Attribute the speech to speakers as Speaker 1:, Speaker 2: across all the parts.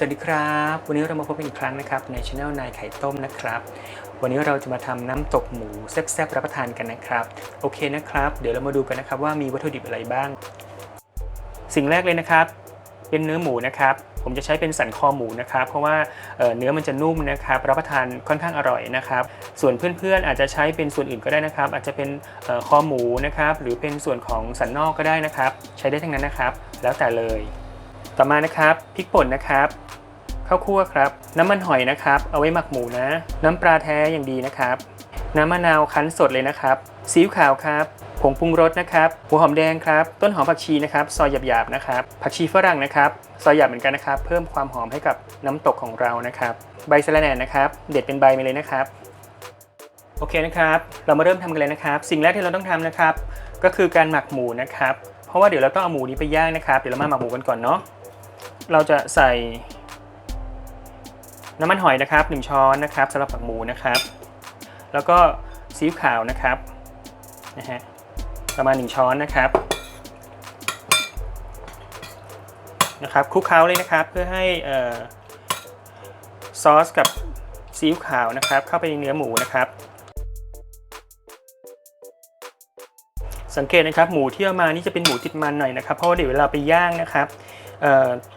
Speaker 1: สวัสดีครับ วันนี้เรามาพบกันอีกครั้งนะครับในช anel นายไข่ต้มนะครับ วันนี้เราจะมาทำน้ำตกหมูแซ่บๆรับประทานกันนะครับ โอเคนะครับ เดี๋ยวเรามาดูกันนะครับว่ามีวัตถุดิบอะไรบ้าง สิ่งแรกเลยนะครับ เป็นเนื้อหมูนะครับ ผมจะใช้เป็นสันคอหมูนะครับ เพราะว่าเนื้อมันจะนุ่มนะครับรับประทานค่อนข้างอร่อยนะครับ ส่วนเพื่อนๆอาจจะใช้เป็นส่วนอื่นก็ได้นะครับ อาจจะเป็นคอหมูนะครับ หรือเป็นส่วนของสันนอกก็ได้นะครับ ใช้ได้ทั้งนั้นนะครับ แล้วแต่เลย ต่อมานะครับพริกป่นนะครับ ข้าวคั่วครับ น้ำมันหอยนะครับ เอาไว้หมักหมูนะ น้ำปลาแท้อย่างดีนะครับ น้ำมะนาวคั้นสดเลยนะครับซีอิ๊วขาวครับผงปรุงรสนะครับหัวหอมแดงครับ ต้นหอมผักชีนะครับ ซอยหยาบๆนะครับ ผักชีฝรั่งนะครับ ซอยหยาบเหมือนกันนะครับ เพิ่มความหอมให้กับน้ำตกของเรานะครับ ใบสะระแหน่นะครับ เด็ดเป็นใบมาเลยนะครับ โอเคนะครับ เรามาเริ่มทำกันเลยนะครับ สิ่งแรกที่เราต้องทำนะครับ ก็คือการหมักหมูนะครับ เพราะว่าเดี๋ยวเราต้องเอาหมูนี้ไปย่างนะครับ เดี๋ยวเรามาหมักหมูกันก่อนเนาะ เราจะใส่ น้ำมันหอยนะครับ 1 ช้อนนะครับสำหรับหมักหมูนะครับ แล้วก็ซีอิ๊วขาวนะครับนะฮะประมาณ 1 ช้อนนะครับนะครับคลุกเคล้าเลยนะครับเพื่อให้ซอสกับซีอิ๊วขาวนะครับ เข้าไปในเนื้อหมูนะครับ สังเกตนะครับหมูที่เอามานี่จะเป็นหมูติดมันหน่อยนะครับเพราะว่าเดี๋ยวเวลาไปย่างนะครับ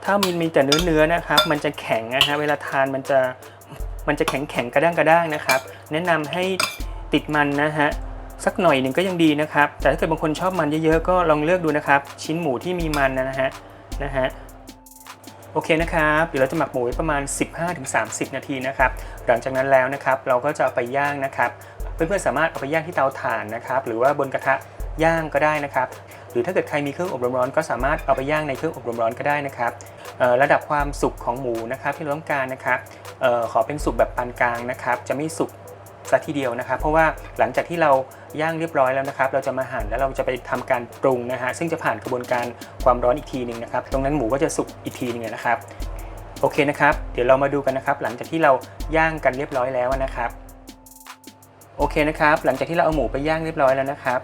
Speaker 1: ถ้ามีมีแต่เนื้อเนื้อๆนะครับ มันจะแข็งนะฮะเวลาทานมันจะมันจะแข็งแข็งๆกระด้างกระด้างนะครับ แนะนำให้ติดมันนะฮะสักหน่อยหนึ่งก็ยังดีนะครับ แต่ถ้าเกิดบางคนชอบมันเยอะๆก็ลองเลือกดูนะครับ ชิ้นหมูที่มีมันนะฮะนะฮะโอเคนะครับ เดี๋ยวเราจะหมักหมูไว้ประมาณ 15-30 นาทีนะครับ หลังจากนั้นแล้วนะครับ เราก็จะเอาไปย่างนะครับ เพื่อนๆสามารถเอาไปย่างที่เตาถ่านนะครับ หรือว่าบนกระทะ ย่างก็ได้นะครับ หรือถ้าเกิดใครมีเครื่องอบลมร้อนก็สามารถเอาไปย่างในเครื่องอบลมร้อนก็ได้นะครับระดับความสุกของหมูนะครับที่เราต้องการนะครับออขอเป็นสุกแบบปานกลางนะครับ จะไม่สุกซะทีเดียวนะครับ เพราะว่าหลังจากที่เราย่างเรียบร้อยแล้วนะครับ เราจะมาหั่นแล้วเราจะไปทำการปรุงนะฮะซึ่งจะผ่านกระบวนการความร้อนอีกทีหนึ่งนะครับ ตรงนั้นหมูก็จะสุกอีกทีหนึงนะครับโอเคนะครับ เดี๋ยวเรามาดูกันนะครับ หลังจากที่เราย่างกันเรียบร้อยแล้วนะครับ โอเคนะครับ หลังจากที่เราเอาหมูไปย่างเรียบร้อยแล้วนะครับ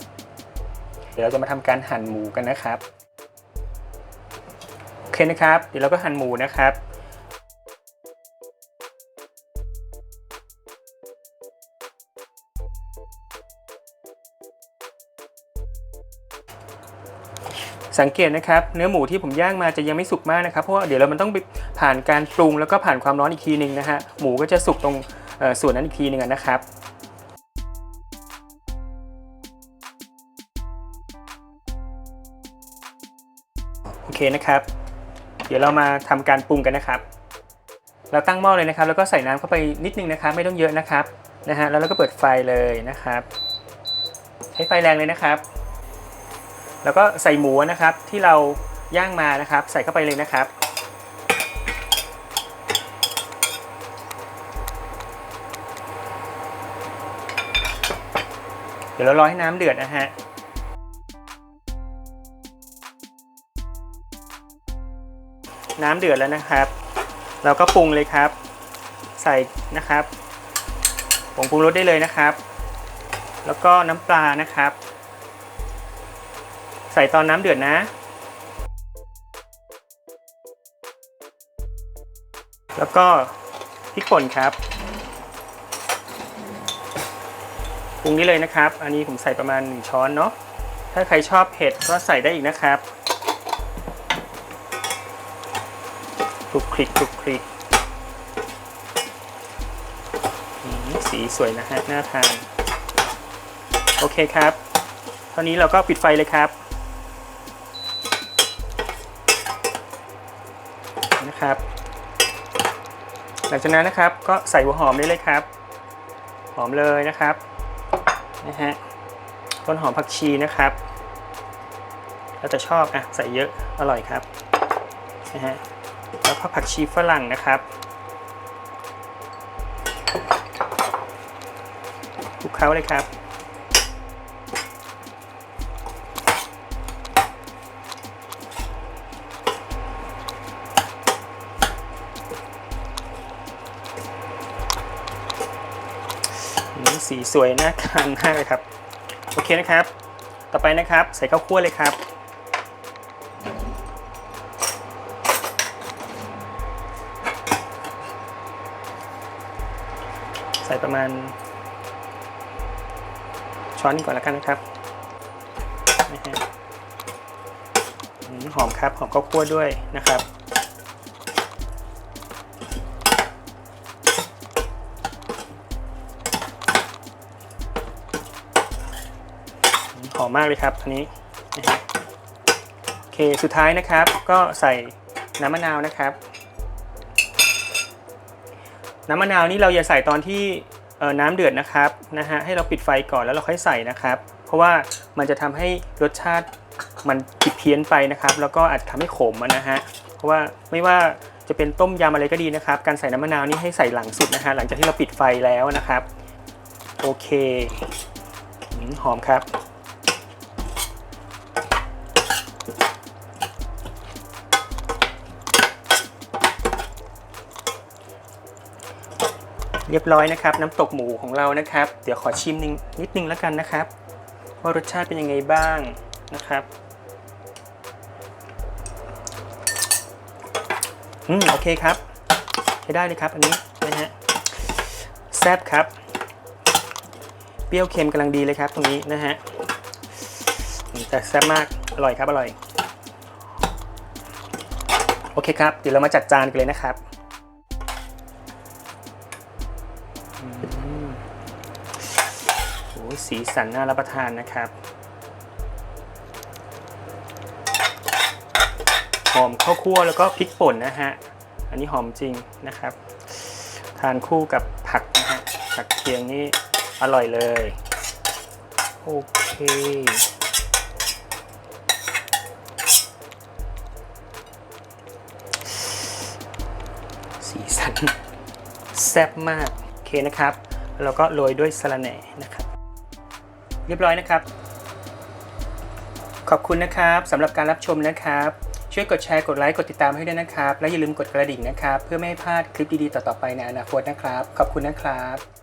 Speaker 1: ดี๋ยวเราจะมาทำการหั่นหมูกันนะครับโอเคนะครับ เดี๋ยวเราก็หั่นหมูนะครับสังเกตนะครับเนื้อหมูที่ผมย่างมาจะยังไม่สุกมากนะครับเพราะว่าเดี๋ยวเรามันต้องไปผ่านการปรุงแล้วก็ผ่านความร้อนอีกทีหนึ่งนะฮะหมูก็จะสุกตรงส่วนนั้นอีกทีหนึ่งนะครับ โอเคนะครับ เดี๋ยวเรามาทำการปรุงกันนะครับ เราตั้งหม้อเลยนะครับ แล้วก็ใส่น้ำเข้าไปนิดนึงนะครับ ไม่ต้องเยอะนะครับนะฮะแล้วเราก็เปิดไฟเลยนะครับ ใช้ไฟแรงเลยนะครับ แล้วก็ใส่หมูนะครับที่เราย่างมานะครับ ใส่เข้าไปเลยนะครับเดี๋ยวเรารอให้น้ำเดือดนะฮะ น้ำเดือดแล้วนะครับ เราก็ปรุงเลยครับ ใส่นะครับผงปรุงรสได้เลยนะครับ แล้วก็น้ำปลานะครับ ใส่ตอนน้ำเดือดนะ แล้วก็พริกป่นครับปรุงนี้เลยนะครับ อันนี้ผมใส่ประมาณ 1 ช้อนเนาะถ้าใครชอบเผ็ดก็ใส่ได้อีกนะครับ ลุกคลิกคลุกคลิกสีสวยนะฮะน่าทานโอเคครับ เท่านี้เราก็ปิดไฟเลยครับนะครับ หลังจากนั้นนะครับก็ใส่หัวหอมได้เลยครับ หอมเลยนะครับนะฮะต้นหอมผักชีนะครับเราจะชอบอะใส่เยอะอร่อยครับนะฮะ แล้วก็ผักชีฝรั่งนะครับคลุกเคล้าเลยครับ สีสวยน่าทานมากเลยครับ โอเคนะครับ ต่อไปนะครับ ใส่ข้าวคั่วเลยครับ ใส่ประมาณ ช้อนก่อนแล้วกันนะครับนะฮะหอมครับหอมข้าวคั่วด้วยนะครับหอมมากเลยครับอันนี้นะฮะโอเคสุดท้ายนะครับก็ใส่น้ำมะนาวนะครับ น้ำมะนาวนี่เราอย่าใส่ตอนที่น้ำเดือดนะครับนะฮะให้เราปิดไฟก่อนแล้วเราค่อยใส่นะครับ เพราะว่ามันจะทำให้รสชาติมันผิดเพี้ยนไปนะครับ แล้วก็อาจทำให้ขมนะฮะเพราะว่าไม่ว่าจะเป็นต้มยำอะไรก็ดีนะครับ การใส่น้ำมะนาวนี่ให้ใส่หลังสุดนะฮะหลังจากที่เราปิดไฟแล้วนะครับ โอเคหอมครับ เรียบร้อยนะครับ น้ำตกหมูของเรานะครับ เดี๋ยวขอชิมนิดนิดนึงแล้วกันนะครับ ว่ารสชาติเป็นยังไงบ้างนะครับอืมโอเคครับใช้ได้เลยครับอันนี้นะฮะแซ่บครับ เปรี้ยวเค็มกำลังดีเลยครับ ตรงนี้นะฮะแต่แซ่บมากอร่อยครับอร่อย โอเคครับ เดี๋ยวเรามาจัดจานกันเลยนะครับ โอ้สีสันน่ารับประทานนะครับ หอมข้าวคั่วแล้วก็พริกป่นนะฮะ อันนี้หอมจริงนะครับ ทานคู่กับผักนะฮะ ผักเคียงนี่อร่อยเลย โอเคสีสัน แซ่บมาก เคนะครับ แล้วก็โรยด้วยสะระแหน่นะครับ เรียบร้อยนะครับ ขอบคุณนะครับสำหรับการรับชมนะครับ ช่วยกดแชร์กดไลค์กดติดตามให้ด้วยนะครับ และอย่าลืมกดกระดิ่งนะครับ เพื่อไม่ให้พลาดคลิปดีๆต่อๆไปในอนาคตนะครับ ขอบคุณนะครับ